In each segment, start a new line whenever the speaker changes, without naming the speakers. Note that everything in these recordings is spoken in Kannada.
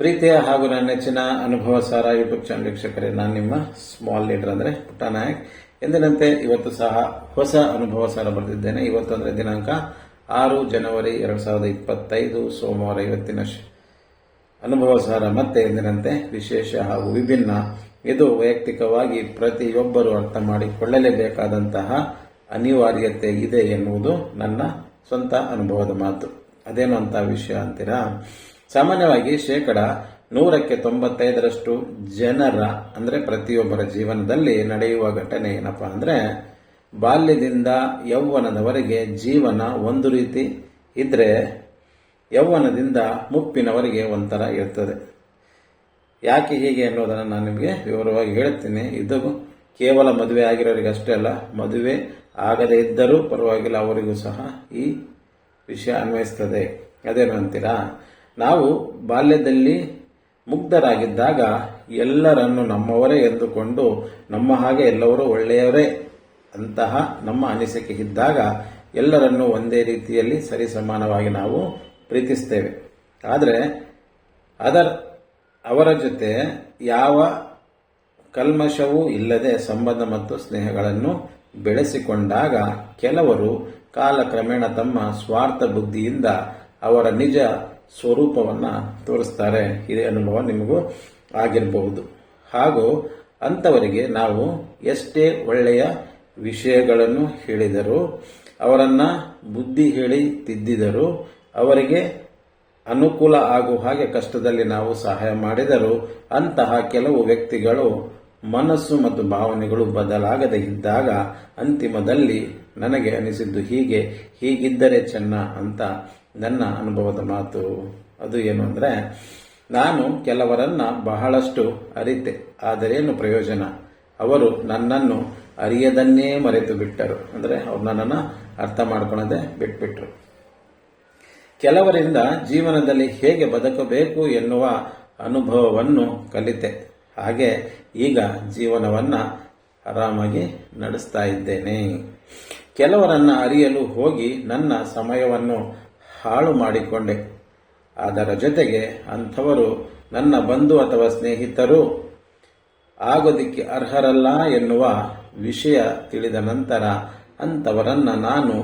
ಪ್ರೀತಿಯ ಹಾಗೂ ನನ್ನ ನೆಚ್ಚಿನ ಅನುಭವ ಸಾರ ಯೂಟ್ಯೂಬ್ ಚಾನಲ್ ವೀಕ್ಷಕರೇ, ನಾನು ನಿಮ್ಮ ಸ್ಮಾಲ್ ಲೀಡರ್ ಅಂದರೆ ಪುಟ್ಟ ನಾಯಕ್. ಎಂದಿನಂತೆ ಇವತ್ತು ಸಹ ಹೊಸ ಅನುಭವ ಸಾರ ಬರೆದಿದ್ದೇನೆ. ಇವತ್ತು ಅಂದರೆ ದಿನಾಂಕ ಆರು ಜನವರಿ ಎರಡು ಸಾವಿರದ ಇಪ್ಪತ್ತೈದು, ಸೋಮವಾರ ಇವತ್ತಿನ ಅನುಭವ ಸಾರ. ಮತ್ತೆ ಎಂದಿನಂತೆ ವಿಶೇಷ ಹಾಗೂ ವಿಭಿನ್ನ, ಇದು ವೈಯಕ್ತಿಕವಾಗಿ ಪ್ರತಿಯೊಬ್ಬರು ಅರ್ಥ ಮಾಡಿಕೊಳ್ಳಲೇಬೇಕಾದಂತಹ ಅನಿವಾರ್ಯತೆ ಇದೆ ಎನ್ನುವುದು ನನ್ನ ಸ್ವಂತ ಅನುಭವದ ಮಾತು. ಅದೇನು ಅಂತ ವಿಷಯ ಅಂತೀರಾ? ಸಾಮಾನ್ಯವಾಗಿ ಶೇಕಡ ನೂರಕ್ಕೆ ತೊಂಬತ್ತೈದರಷ್ಟು ಜನರ, ಅಂದರೆ ಪ್ರತಿಯೊಬ್ಬರ ಜೀವನದಲ್ಲಿ ನಡೆಯುವ ಘಟನೆ ಏನಪ್ಪ ಅಂದರೆ, ಬಾಲ್ಯದಿಂದ ಯೌವನದವರೆಗೆ ಜೀವನ ಒಂದು ರೀತಿ ಇದ್ದರೆ ಯೌವನದಿಂದ ಮುಪ್ಪಿನವರೆಗೆ ಒಂಥರ ಇರ್ತದೆ. ಯಾಕೆ ಹೀಗೆ ಅನ್ನೋದನ್ನು ನಾನು ನಿಮಗೆ ವಿವರವಾಗಿ ಹೇಳ್ತೀನಿ. ಇದು ಕೇವಲ ಮದುವೆ ಆಗಿರೋರಿಗೆ ಅಷ್ಟೇ ಅಲ್ಲ, ಮದುವೆ ಆಗದೇ ಇದ್ದರೂ ಪರವಾಗಿಲ್ಲ, ಅವರಿಗೂ ಸಹ ಈ ವಿಷಯ ಅನ್ವಯಿಸ್ತದೆ. ಅದೇನು ಅಂತೀರಾ? ನಾವು ಬಾಲ್ಯದಲ್ಲಿ ಮುಗ್ಧರಾಗಿದ್ದಾಗ ಎಲ್ಲರನ್ನು ನಮ್ಮವರೇ ಎಂದುಕೊಂಡು ನಮ್ಮ ಹಾಗೆ ಎಲ್ಲರೂ ಒಳ್ಳೆಯವರೇ ಅಂತಹ ನಮ್ಮ ಅನಿಸಿಕೆ ಇದ್ದಾಗ ಎಲ್ಲರನ್ನು ಒಂದೇ ರೀತಿಯಲ್ಲಿ ಸರಿಸಮಾನವಾಗಿ ನಾವು ಪ್ರೀತಿಸ್ತೇವೆ. ಆದರೆ ಅದರ, ಅವರ ಜೊತೆ ಯಾವ ಕಲ್ಮಶವೂ ಇಲ್ಲದೆ ಸಂಬಂಧ ಮತ್ತು ಸ್ನೇಹಗಳನ್ನು ಬೆಳೆಸಿಕೊಂಡಾಗ ಕೆಲವರು ಕಾಲಕ್ರಮೇಣ ತಮ್ಮ ಸ್ವಾರ್ಥ ಬುದ್ಧಿಯಿಂದ ಅವರ ನಿಜ ಸ್ವರೂಪವನ್ನ ತೋರಿಸ್ತಾರೆ. ಇದೇ ಅನುಭವ ನಿಮಗೂ ಆಗಿರಬಹುದು. ಹಾಗೂ ಅಂಥವರಿಗೆ ನಾವು ಎಷ್ಟೇ ಒಳ್ಳೆಯ ವಿಷಯಗಳನ್ನು ಹೇಳಿದರೂ, ಅವರನ್ನು ಬುದ್ಧಿ ಹೇಳಿ ತಿದ್ದಿದರೂ, ಅವರಿಗೆ ಅನುಕೂಲ ಆಗುವ ಹಾಗೆ ಕಷ್ಟದಲ್ಲಿ ನಾವು ಸಹಾಯ ಮಾಡಿದರೂ, ಅಂತಹ ಕೆಲವು ವ್ಯಕ್ತಿಗಳು ಮನಸ್ಸು ಮತ್ತು ಭಾವನೆಗಳು ಬದಲಾಗದೇ ಇದ್ದಾಗ ಅಂತಿಮದಲ್ಲಿ ನನಗೆ ಅನಿಸಿದ್ದು ಹೀಗೆ, ಹೀಗಿದ್ದರೆ ಚೆನ್ನ ಅಂತ ನನ್ನ ಅನುಭವದ ಮಾತು ಅದು ಏನು ಅಂದರೆ, ನಾನು ಕೆಲವರನ್ನ ಬಹಳಷ್ಟು ಅರಿತೆ ಆದರೇನು ಪ್ರಯೋಜನ? ಅವರು ನನ್ನನ್ನು ಅರಿಯದನ್ನೇ ಮರೆತು ಬಿಟ್ಟರು. ಅಂದರೆ ಅವ್ರು ನನ್ನನ್ನು ಅರ್ಥ ಮಾಡ್ಕೊಳ್ಳದೆ ಬಿಟ್ಬಿಟ್ರು. ಕೆಲವರಿಂದ ಜೀವನದಲ್ಲಿ ಹೇಗೆ ಬದುಕಬೇಕು ಎನ್ನುವ ಅನುಭವವನ್ನು ಕಲಿತೆ. ಹಾಗೆ ಈಗ ಜೀವನವನ್ನ ಆರಾಮಾಗಿ ನಡೆಸ್ತಾ ಇದ್ದೇನೆ. ಕೆಲವರನ್ನ ಅರಿಯಲು ಹೋಗಿ ನನ್ನ ಸಮಯವನ್ನು ಹಾಳು ಮಾಡಿಕೊಂಡೆ. ಅದರ ಜೊತೆಗೆ ಅಂಥವರು ನನ್ನ ಬಂಧು ಅಥವಾ ಸ್ನೇಹಿತರು ಆಗೋದಿಕ್ಕೆ ಅರ್ಹರಲ್ಲ ಎನ್ನುವ ವಿಷಯ ತಿಳಿದ ನಂತರ ಅಂಥವರನ್ನು ನಾನು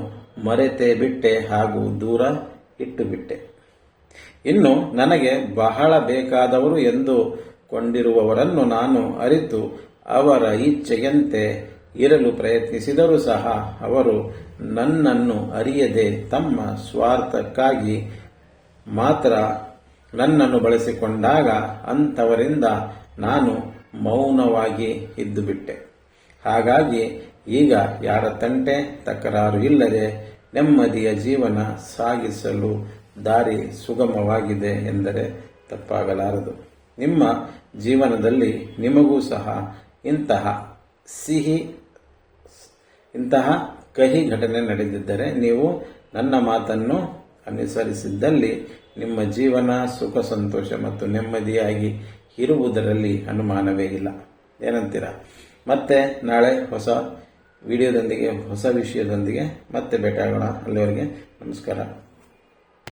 ಮರೆತೇ ಬಿಟ್ಟೆ ಹಾಗೂ ದೂರ ಇಟ್ಟು ಬಿಟ್ಟೆ ಇನ್ನು ನನಗೆ ಬಹಳ ಬೇಕಾದವರು ಎಂದು ಕೊಂಡಿರುವವರನ್ನು ನಾನು ಅರಿತು ಅವರ ಇಚ್ಛೆಯಂತೆ ಇರಲು ಪ್ರಯತ್ನಿಸಿದರೂ ಸಹ ಅವರು ನನ್ನನ್ನು ಅರಿಯದೆ ತಮ್ಮ ಸ್ವಾರ್ಥಕ್ಕಾಗಿ ಮಾತ್ರ ನನ್ನನ್ನು ಬಳಸಿಕೊಂಡಾಗ ಅಂಥವರಿಂದ ನಾನು ಮೌನವಾಗಿ ಇದ್ದು ಬಿಟ್ಟೆ ಹಾಗಾಗಿ ಈಗ ಯಾರ ತಂಟೆ ತಕರಾರು ಇಲ್ಲದೆ ನೆಮ್ಮದಿಯ ಜೀವನ ಸಾಗಿಸಲು ದಾರಿ ಸುಗಮವಾಗಿದೆ ಎಂದರೆ ತಪ್ಪಾಗಲಾರದು. ನಿಮ್ಮ ಜೀವನದಲ್ಲಿ ನಿಮಗೂ ಸಹ ಇಂತಹ ಸಿಹಿ, ಇಂತಹ ಕಹಿ ಘಟನೆ ನಡೆದಿದ್ದರೆ ನೀವು ನನ್ನ ಮಾತನ್ನು ಅನುಸರಿಸಿದ್ದಲ್ಲಿ ನಿಮ್ಮ ಜೀವನ ಸುಖ, ಸಂತೋಷ ಮತ್ತು ನೆಮ್ಮದಿಯಾಗಿ ಇರುವುದರಲ್ಲಿ ಅನುಮಾನವೇ ಇಲ್ಲ. ಏನಂತೀರಾ? ಮತ್ತೆ ನಾಳೆ ಹೊಸ ವಿಡಿಯೋದೊಂದಿಗೆ, ಹೊಸ ವಿಷಯದೊಂದಿಗೆ ಮತ್ತೆ ಭೇಟಿಯಾಗೋಣ. ಅಲ್ಲಿವರೆಗೆ ನಮಸ್ಕಾರ.